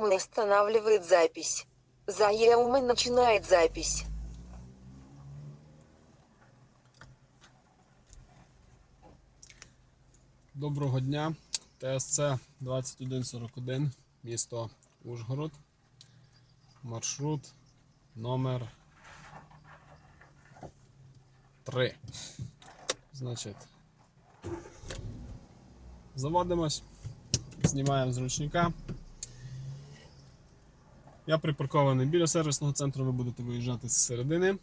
Останавливает запись. Заеумен начинает запись. Доброго дня. ТСЦ 2141, місто Ужгород. Маршрут номер 3. Значить, заводимось, знімаємо з ручника. Я припаркований біля сервісного центру, ви будете виїжджати з середини.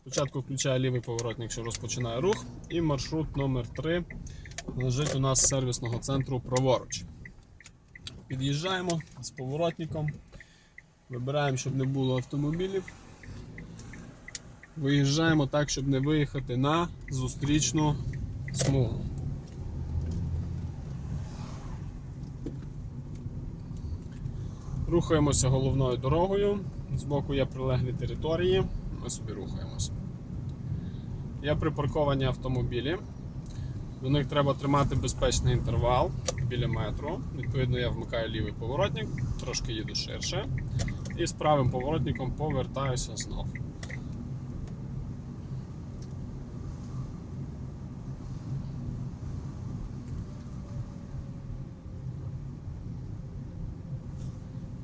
Спочатку включаю лівий поворотник, що розпочинає рух, і маршрут номер 3 лежить у нас з сервісного центру праворуч. Під'їжджаємо з поворотником, вибираємо, щоб не було автомобілів. Виїжджаємо так, щоб не виїхати на зустрічну смугу. Рухаємося головною дорогою. Збоку є прилеглі території. Ми собі рухаємося. Є припарковані автомобілі. До них треба тримати безпечний інтервал біля метру. Відповідно, я вмикаю лівий поворотник, трошки їду ширше. І з правим поворотником повертаюся знов.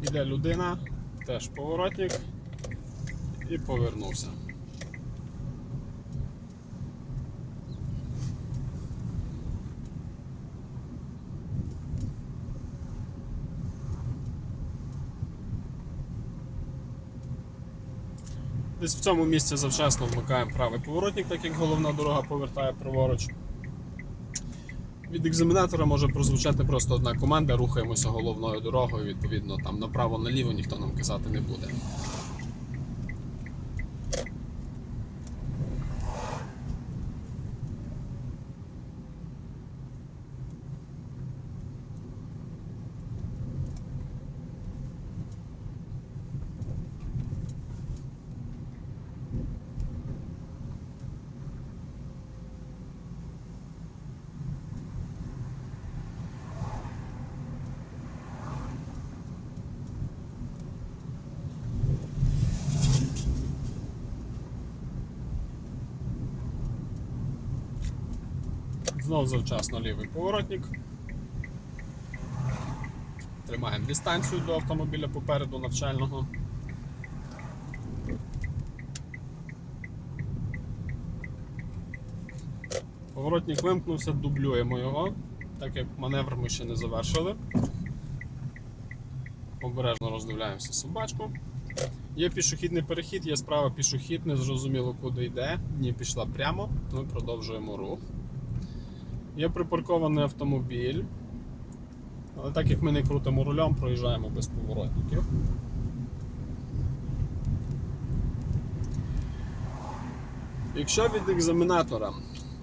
Іде людина, теж поворотник і повернувся. Десь в цьому місці завчасно вмикаємо правий поворотник, так як головна дорога повертає праворуч. Від екзаменатора може прозвучати просто одна команда, рухаємося головною дорогою, відповідно, там направо-наліво ніхто нам казати не буде. Знов завчасно лівий поворотник. Тримаємо дистанцію до автомобіля попереду навчального. Поворотник вимкнувся, дублюємо його, так як маневр ми ще не завершили. Обережно роздивляємося собачку. Є пішохідний перехід, є справа пішохід, не зрозуміло куди йде. Ні, пішла прямо, ми продовжуємо рух. Є припаркований автомобіль. Але так як ми не крутимо рулем, проїжджаємо без поворотників. Якщо від екзаменатора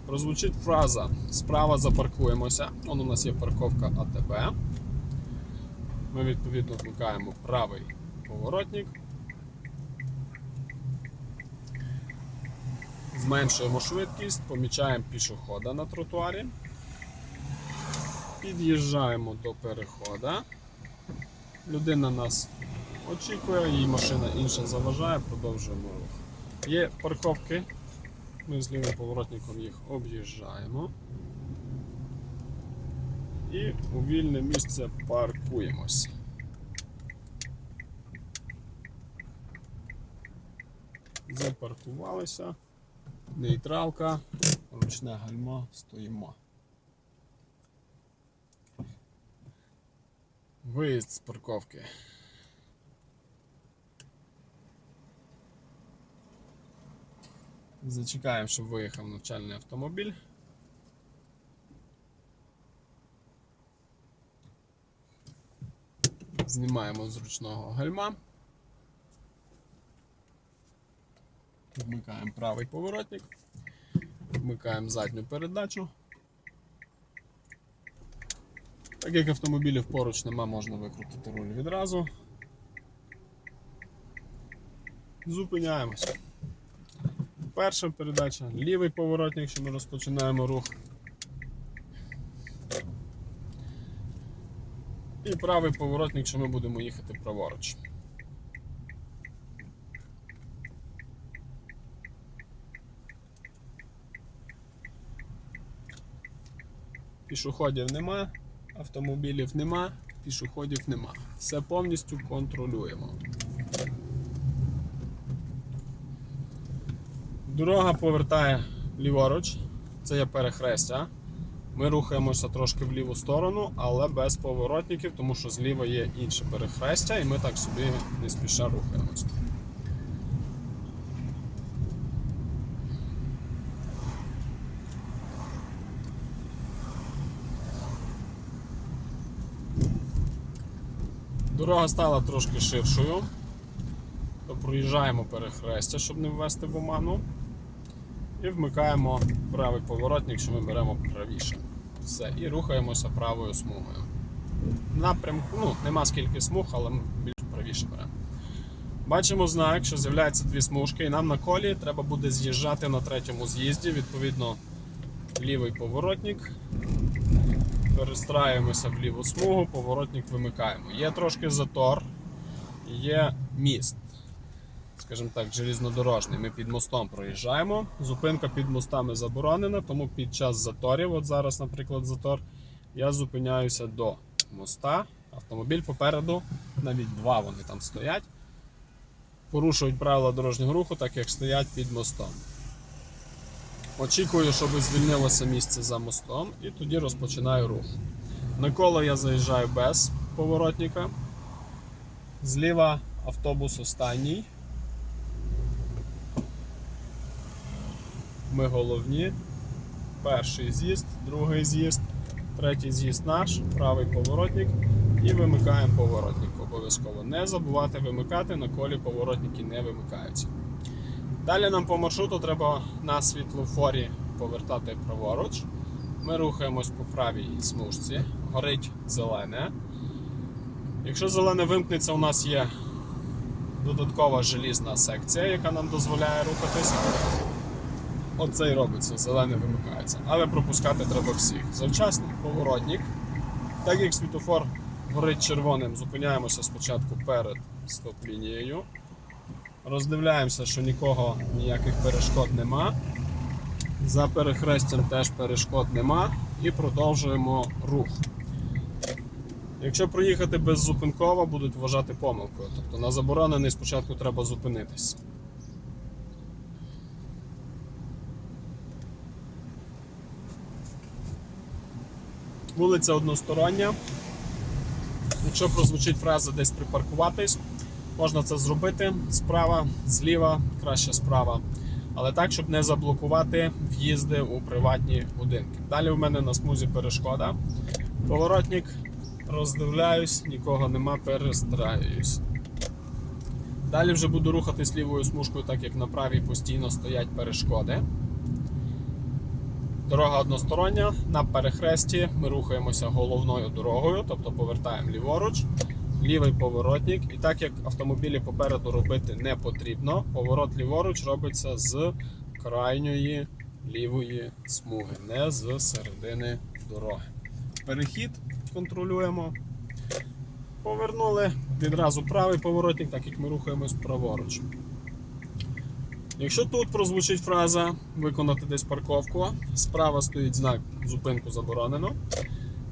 прозвучить фраза справа запаркуємося, он у нас є парковка АТБ. Ми відповідно вмикаємо правий поворотник. Зменшуємо швидкість, помічаємо пішохода на тротуарі. Під'їжджаємо до переходу. Людина нас очікує, її машина інша заважає, продовжуємо рух. Є парковки, ми з лівим поворотником їх об'їжджаємо. І у вільне місце паркуємось. Запаркувалися. Нейтралка, ручне гальмо, стоїмо. Виїзд з парковки. Зачекаємо, щоб виїхав навчальний автомобіль. Знімаємо з ручного гальма. Вмикаємо правий поворотник. Вмикаємо задню передачу. Так як автомобілів поруч нема, можна викрутити руль відразу. Зупиняємося. Перша передача, лівий поворотник, що ми розпочинаємо рух. І правий поворотник, що ми будемо їхати праворуч. Пішоходів нема, автомобілів нема, пішоходів нема. Все повністю контролюємо. Дорога повертає ліворуч, це є перехрестя. Ми рухаємося трошки в ліву сторону, але без поворотників, тому що зліва є інше перехрестя, і ми так собі не спіша рухаємося. Дорога стала трошки ширшою, то проїжджаємо перехрестя, щоб не ввести в оману. І вмикаємо правий поворотник, що ми беремо правіше. Все, і рухаємося правою смугою. Напрямку, ну, нема скільки смуг, але ми більш правіше беремо. Бачимо знак, що з'являються дві смужки, і нам на колі треба буде з'їжджати на третьому з'їзді, відповідно, лівий поворотник. Перестраюємося в ліву смугу, поворотник вимикаємо. Є трошки затор, є міст скажімо так, железнодорожний. Ми під мостом проїжджаємо. Зупинка під мостами заборонена, тому під час заторів, от зараз, наприклад, затор, я зупиняюся до моста. Автомобіль попереду, навіть два вони там стоять. Порушують правила дорожнього руху, так як стоять під мостом. Очікую, щоб звільнилося місце за мостом, і тоді розпочинаю рух. На коло я заїжджаю без поворотника. Зліва автобус останній. Ми головні. Перший з'їзд, другий з'їзд, третій з'їзд наш, правий поворотник і вимикаємо поворотник. Обов'язково не забувати вимикати, на колі поворотники не вимикаються. Далі нам по маршруту треба на світлофорі повертати праворуч. Ми рухаємось по правій смужці, горить зелене. Якщо зелене вимкнеться, у нас є додаткова желізна секція, яка нам дозволяє рухатись. Оце і робиться, зелене вимикається. Але пропускати треба всіх. Завчасний поворотник. Так як світофор горить червоним, зупиняємося спочатку перед стоп-лінією. Роздивляємося, що нікого ніяких перешкод нема. За перехрестям теж перешкод нема. І продовжуємо рух. Якщо проїхати беззупинково, будуть вважати помилкою. Тобто на заборонений спочатку треба зупинитись. Вулиця одностороння. Якщо прозвучить фраза десь припаркуватись, можна це зробити справа, зліва, краще справа. Але так, щоб не заблокувати в'їзди у приватні будинки. Далі у мене на смузі перешкода. Поворотник, роздивляюсь, нікого нема, перестраюсь. Далі вже буду рухатись лівою смужкою, так як на правій постійно стоять перешкоди. Дорога одностороння. На перехресті ми рухаємося головною дорогою, тобто повертаємо ліворуч, лівий поворотник. І так як автомобілі попереду робити не потрібно, поворот ліворуч робиться з крайньої лівої смуги, не з середини дороги. Перехід контролюємо. Повернули відразу правий поворотник, так як ми рухаємось праворуч. Якщо тут прозвучить фраза виконати десь парковку, справа стоїть знак зупинку заборонено.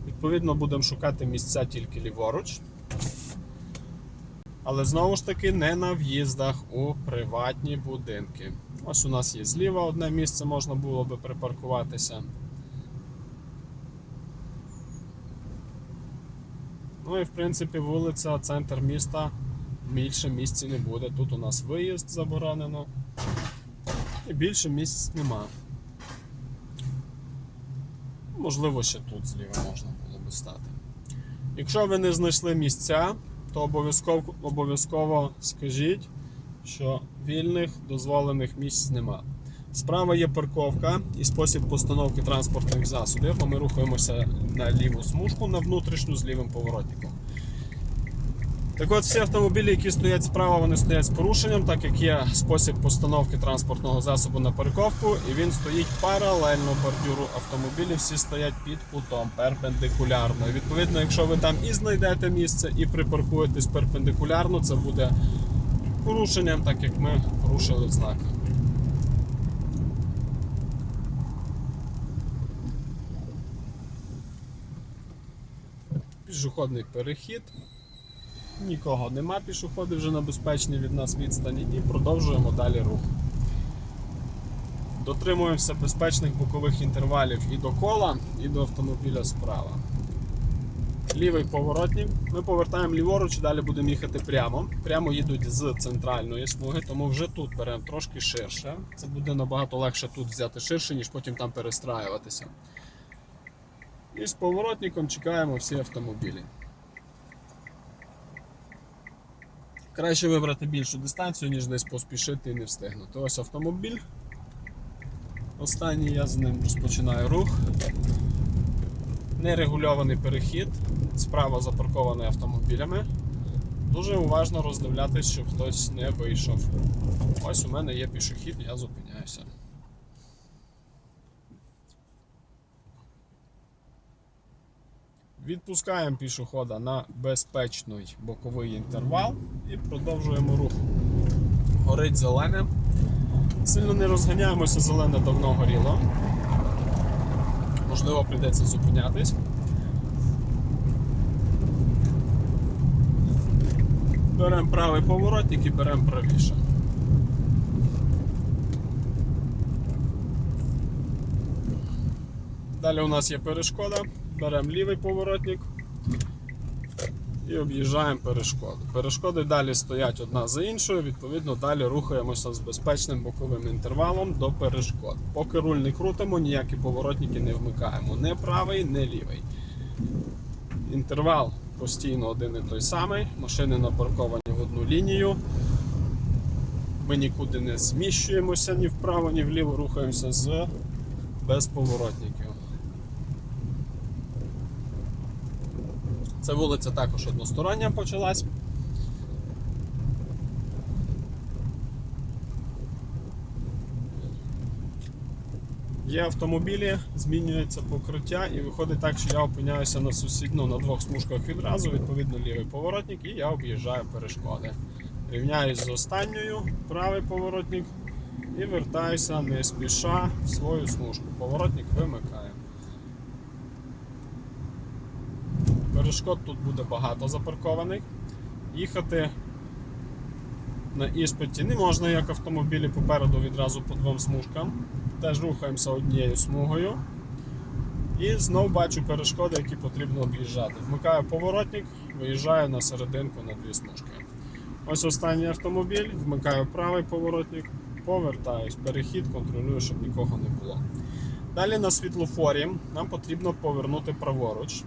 Відповідно, будемо шукати місця тільки ліворуч. Але знову ж таки не на в'їздах у приватні будинки. Ось у нас є зліва одне місце, можна було би припаркуватися. Ну і в принципі вулиця, центр міста більше місця не буде. Тут у нас виїзд заборонено. І більше місць нема. Можливо, ще тут зліва можна було би стати. Якщо ви не знайшли місця, то обов'язково обов'язково скажіть, що вільних дозволених місць нема. Справа є парковка і спосіб постановки транспортних засобів, ми рухаємося на ліву смужку на внутрішню з лівим поворотником. Так от всі автомобілі, які стоять справа, вони стоять з порушенням, так як є спосіб постановки транспортного засобу на парковку, і він стоїть паралельно бордюру автомобілів, всі стоять під кутом перпендикулярно. І відповідно, якщо ви там і знайдете місце, і припаркуєтесь перпендикулярно, це буде порушенням, так як ми порушили знак. Пішохідний перехід. Нікого нема, пішоходи вже на безпечній від нас відстані і продовжуємо далі рух. Дотримуємося безпечних бокових інтервалів і до кола, і до автомобіля справа. Лівий поворотник. Ми повертаємо ліворуч і далі будемо їхати прямо. Прямо їдуть з центральної смуги, тому вже тут беремо трошки ширше. Це буде набагато легше тут взяти ширше, ніж потім там перестраюватися. І з поворотником чекаємо всі автомобілі. Краще вибрати більшу дистанцію, ніж десь поспішити і не встигнути. Ось автомобіль. Останній я з ним розпочинаю рух. Нерегульований перехід. Справа запаркований автомобілями. Дуже уважно роздивлятися, щоб хтось не вийшов. Ось у мене є пішохід, я зупиняюся. Відпускаємо пішохода на безпечний боковий інтервал і продовжуємо рух. Горить зелене. Сильно не розганяємося, зелене давно горіло. Можливо, прийдеться зупинятись. Беремо правий поворотник і беремо правіше. Далі у нас є перешкода. Беремо лівий поворотник і об'їжджаємо перешкоду. Перешкоди далі стоять одна за іншою, відповідно, далі рухаємося з безпечним боковим інтервалом до перешкод. Поки руль не крутимо, ніякі поворотники не вмикаємо. Не правий, не лівий. Інтервал постійно один і той самий. Машини напарковані в одну лінію. Ми нікуди не зміщуємося ні вправо, ні вліво, рухаємося з без поворотників. Це вулиця також одностороння почалась. Є автомобілі, змінюється покриття і виходить так, що я опиняюся на сусідну на двох смужках відразу, відповідно лівий поворотник, і я об'їжджаю перешкоди. Рівняюсь з останньою, правий поворотник, і вертаюся не спіша в свою смужку. Поворотник вимикаю. Перешкод тут буде багато запаркованих. Їхати на іспиті не можна, як автомобілі попереду відразу по двом смужкам. Теж рухаємося однією смугою. І знов бачу перешкоди, які потрібно об'їжджати. Вмикаю поворотник, виїжджаю на серединку на дві смужки. Ось останній автомобіль, вмикаю правий поворотник, повертаюсь, перехід, контролюю, щоб нікого не було. Далі на світлофорі нам потрібно повернути праворуч.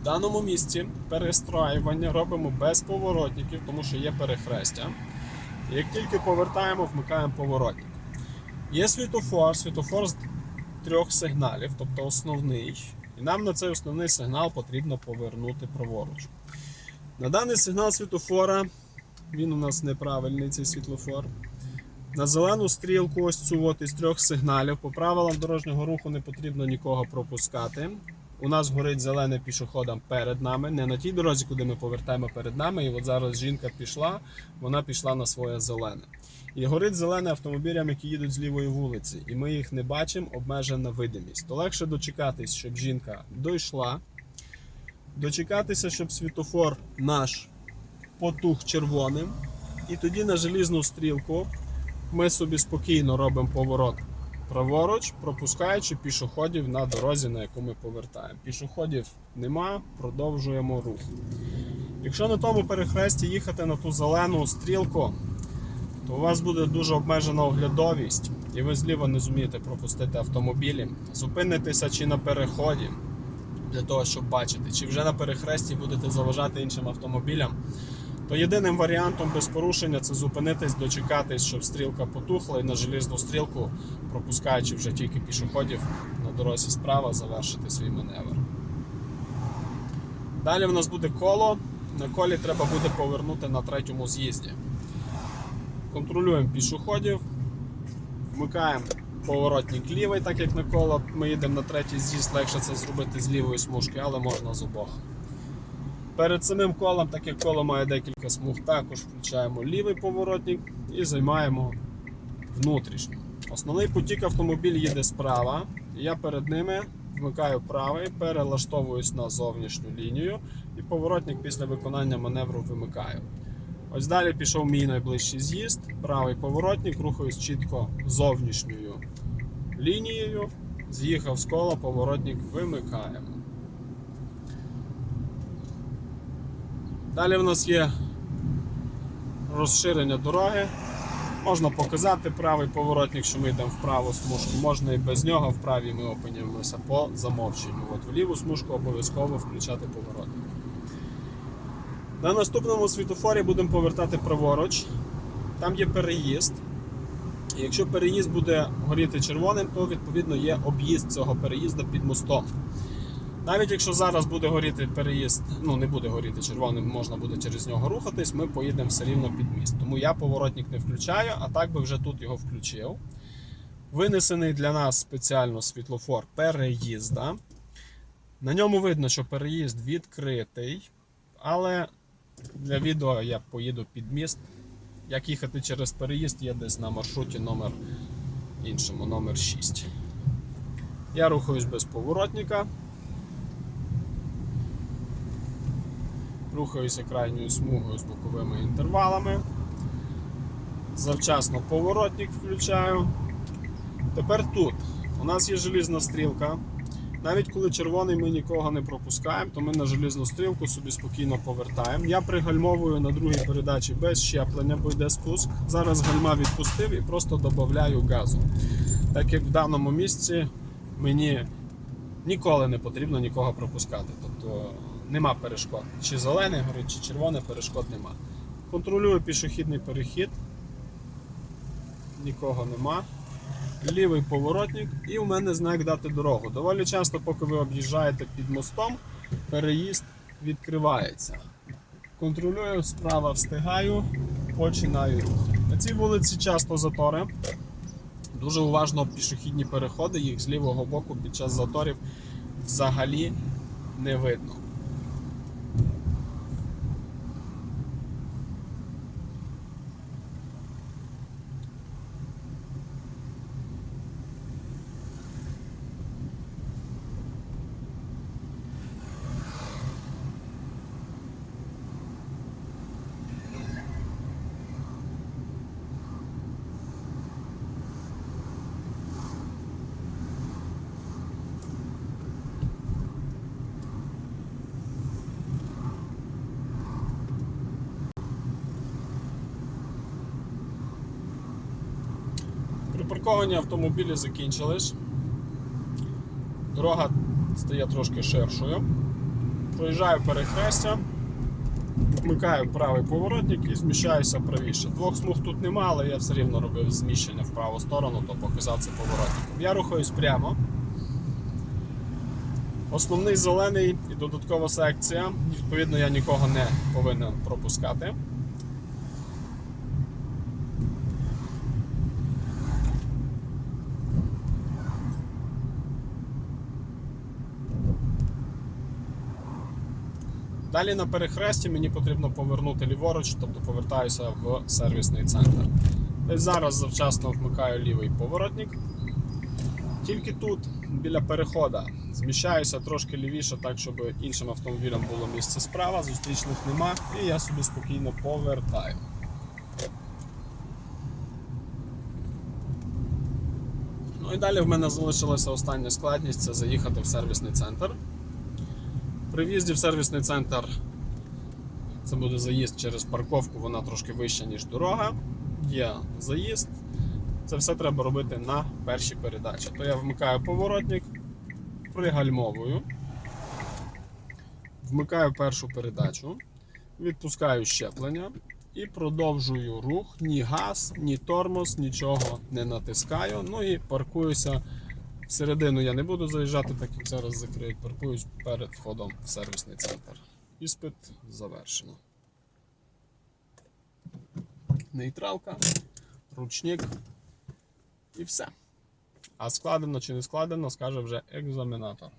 В даному місці перестраювання робимо без поворотників, тому що є перехрестя. Як тільки повертаємо, вмикаємо поворотник. Є світофор, світофор з трьох сигналів, тобто основний. І нам на цей основний сигнал потрібно повернути праворуч. На даний сигнал світофора, він у нас неправильний, цей світлофор. На зелену стрілку, ось цю от із трьох сигналів, по правилам дорожнього руху не потрібно нікого пропускати. У нас горить зелене пішоходам перед нами, не на тій дорозі, куди ми повертаємо перед нами. І от зараз жінка пішла, вона пішла на своє зелене. І горить зелене автомобілям, які їдуть з лівої вулиці, і ми їх не бачимо, обмежена видимість. То легше дочекатись, щоб жінка дійшла, дочекатися, щоб світофор наш потух червоним, і тоді на желізну стрілку ми собі спокійно робимо поворот праворуч, пропускаючи пішоходів на дорозі, на яку ми повертаємо. Пішоходів нема, продовжуємо рух. Якщо на тому перехресті їхати на ту зелену стрілку, то у вас буде дуже обмежена оглядовість, і ви зліва не зумієте пропустити автомобілі. Зупинитися чи на переході для того, щоб бачити, чи вже на перехресті будете заважати іншим автомобілям. То єдиним варіантом без порушення це зупинитись, дочекатись, щоб стрілка потухла, і на желізну стрілку, пропускаючи вже тільки пішоходів на дорозі справа, завершити свій маневр. Далі в нас буде коло. на колі треба буде повернути на третьому з'їзді. Контролюємо пішоходів, вмикаємо поворотник лівий, так як на коло ми їдемо на третій з'їзд, легше це зробити з лівої смужки, але можна з обох. Перед самим колом, так як коло має декілька смуг, також включаємо лівий поворотник і займаємо внутрішню. Основний потік автомобіль їде справа. Я перед ними вмикаю правий, перелаштовуюсь на зовнішню лінію і поворотник після виконання маневру вимикаю. Ось далі пішов мій найближчий з'їзд, правий поворотник, рухаюсь чітко зовнішньою лінією. З'їхав з кола, поворотник вимикаємо. Далі в нас є розширення дороги. Можна показати правий поворотник, що ми йдемо в праву смужку, можна і без нього, в правій ми опинимося по замовченню. От в ліву смужку обов'язково включати поворотник. На наступному світофорі будемо повертати праворуч. Там є переїзд. І якщо переїзд буде горіти червоним, то відповідно є об'їзд цього переїзду під мостом. Навіть якщо зараз буде горіти переїзд, ну не буде горіти червоним, можна буде через нього рухатись, ми поїдемо все рівно під міст. Тому я поворотник не включаю, а так би вже тут його включив. Винесений для нас спеціально світлофор переїзда. На ньому видно, що переїзд відкритий, але для відео я поїду під міст. Як їхати через переїзд, є десь на маршруті номер іншому, номер 6. Я рухаюсь без поворотника. Рухаюся крайньою смугою з боковими інтервалами. Завчасно поворотник включаю. Тепер тут у нас є желізна стрілка. Навіть коли червоний ми нікого не пропускаємо, то ми на желізну стрілку собі спокійно повертаємо. Я пригальмовую на другій передачі без щеплення, бо йде спуск. Зараз гальма відпустив і просто додаю газу. Так як в даному місці мені ніколи не потрібно нікого пропускати. Тобто нема перешкод. Чи зелений горить, чи червоний перешкод нема. Контролюю пішохідний перехід. Нікого нема. Лівий поворотник і у мене знак дати дорогу. Доволі часто, поки ви об'їжджаєте під мостом, переїзд відкривається. Контролюю, справа встигаю, починаю рух. На цій вулиці часто затори. Дуже уважно пішохідні переходи, їх з лівого боку під час заторів взагалі не видно. Припарковані автомобілі закінчились. Дорога стає трошки ширшою. Проїжджаю перехрестя, вмикаю правий поворотник і зміщаюся правіше. Двох смуг тут нема, але я все рівно робив зміщення в праву сторону, то показав це поворотником. Я рухаюсь прямо. Основний зелений і додаткова секція. Відповідно, я нікого не повинен пропускати. Далі на перехресті мені потрібно повернути ліворуч, тобто повертаюся в сервісний центр. Зараз завчасно вмикаю лівий поворотник. Тільки тут, біля перехода, зміщаюся трошки лівіше, так, щоб іншим автомобілям було місце справа, зустрічних нема, і я собі спокійно повертаю. Ну і далі в мене залишилася остання складність це заїхати в сервісний центр. При в'їзді в сервісний центр це буде заїзд через парковку, вона трошки вища, ніж дорога. Є заїзд. Це все треба робити на першій передачі. То я вмикаю поворотник, пригальмовую, вмикаю першу передачу, відпускаю щеплення і продовжую рух. Ні газ, ні тормоз, нічого не натискаю. Ну і паркуюся. Середину я не буду заїжджати, так як зараз закриють, паркуюсь перед входом в сервісний центр. Іспит завершено. Нейтралка, ручник і все. А складено чи не складено, скаже вже екзаменатор.